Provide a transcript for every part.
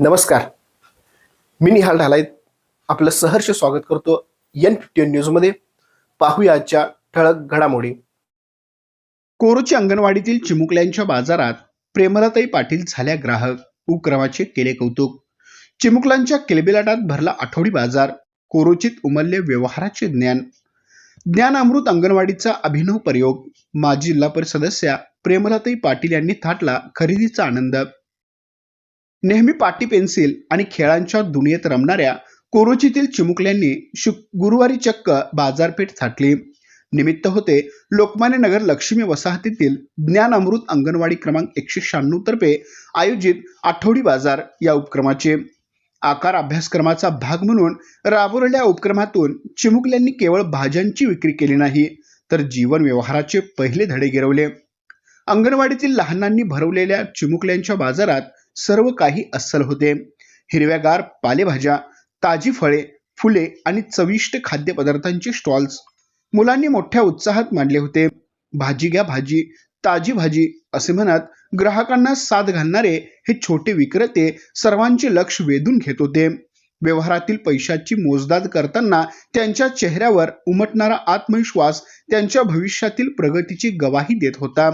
नमस्कार. मी निहाल ढालायत आपलं सहर्ष स्वागत करतो एन फिफ्टीन न्यूजमध्ये पाहूया आजच्या ठळक घडामोडी. कोरोची अंगणवाडीतील चिमुकल्यांच्या बाजारात प्रेमलताई पाटील झाल्या ग्राहक. उपक्रमाचे केले कौतुक. चिमुकलांच्या किलबिलाटात भरला आठवडी बाजार. कोरोचित उमलले व्यवहाराचे ज्ञान. ज्ञानामृत अंगणवाडीचा अभिनव प्रयोग. माजी जिल्हा परिषद सदस्या प्रेमलताई पाटील यांनी थाटला खरेदीचा आनंद. नेहमी पाटी पेन्सिल आणि खेळांच्या दुनियेत रमणाऱ्या कोरोचीतील चिमुकल्यांनी शुक गुरुवारी चक्क बाजारपेठ थाटली. निमित्त होते लोकमान्य नगर लक्ष्मी वसाहतीतील ज्ञान अमृत अंगणवाडी क्रमांक एकशे शहाण्णव तर्फे आयोजित आठवडी बाजार या उपक्रमाचे. आकार अभ्यासक्रमाचा भाग म्हणून राबवलेल्या उपक्रमातून चिमुकल्यांनी केवळ भाज्यांची विक्री केली नाही तर जीवन व्यवहाराचे पहिले धडे गिरवले. अंगणवाडीतील लहानांनी भरवलेल्या चिमुकल्यांच्या बाजारात सर्व काही अस्सल होते. हिरव्यागार पालेभाज्या ताजी फळे फुले आणि चविष्ट खाद्यपदार्थांचे स्टॉल्स मुलांनी मोठ्या उत्साहात मांडले होते. भाजी घ्या भाजी ताजी भाजी असे म्हणत ग्राहकांना साथ घालणारे हे छोटे विक्रेते सर्वांचे लक्ष वेधून घेत होते. व्यवहारातील पैशाची मोजदाद करताना त्यांच्या चेहऱ्यावर उमटणारा आत्मविश्वास त्यांच्या भविष्यातील प्रगतीची गवाही देत होता.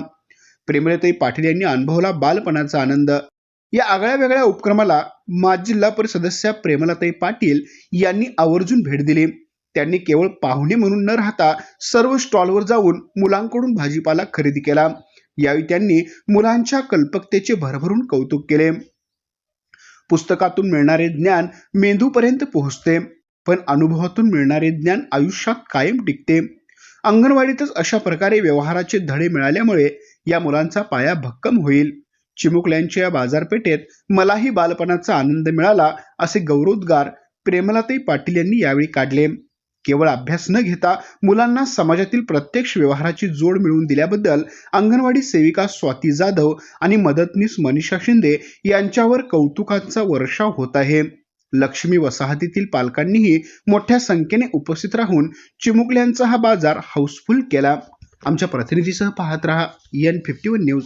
प्रेमलताई पाटील यांनी अनुभवला बालपणाचा आनंद. या आगळ्या वेगळ्या उपक्रमाला माजी जिल्हा परिषद सदस्या प्रेमलताई पाटील यांनी आवर्जून भेट दिली. त्यांनी केवळ पाहुणे म्हणून न राहता सर्व स्टॉलवर जाऊन मुलांकडून भाजीपाला खरेदी केला. यावेळी त्यांनी मुलांच्या कल्पकतेचे भरभरून कौतुक केले. पुस्तकातून मिळणारे ज्ञान मेंदूपर्यंत पोहोचते पण अनुभवातून मिळणारे ज्ञान आयुष्यात कायम टिकते. अंगणवाडीतच अशा प्रकारे व्यवहाराचे धडे मिळाल्यामुळे या मुलांचा पाया भक्कम होईल. चिमुकल्यांच्या या बाजारपेठेत मलाही बालपणाचा आनंद मिळाला असे गौरवोद्गार प्रेमलाताई पाटील यांनी यावेळी काढले. केवळ अभ्यास न घेता मुलांना समाजातील प्रत्यक्ष व्यवहाराची जोड मिळवून दिल्याबद्दल अंगणवाडी सेविका स्वाती जाधव आणि मदतनीस मनीषा शिंदे यांच्यावर कौतुकाचा वर्षाव होत आहे. लक्ष्मी वसाहतीतील पालकांनीही मोठ्या संख्येने उपस्थित राहून चिमुकल्यांचा हा बाजार हाऊसफुल केला. आमच्या प्रतिनिधीसह पाहत रहा एन फिफ्टी वन न्यूज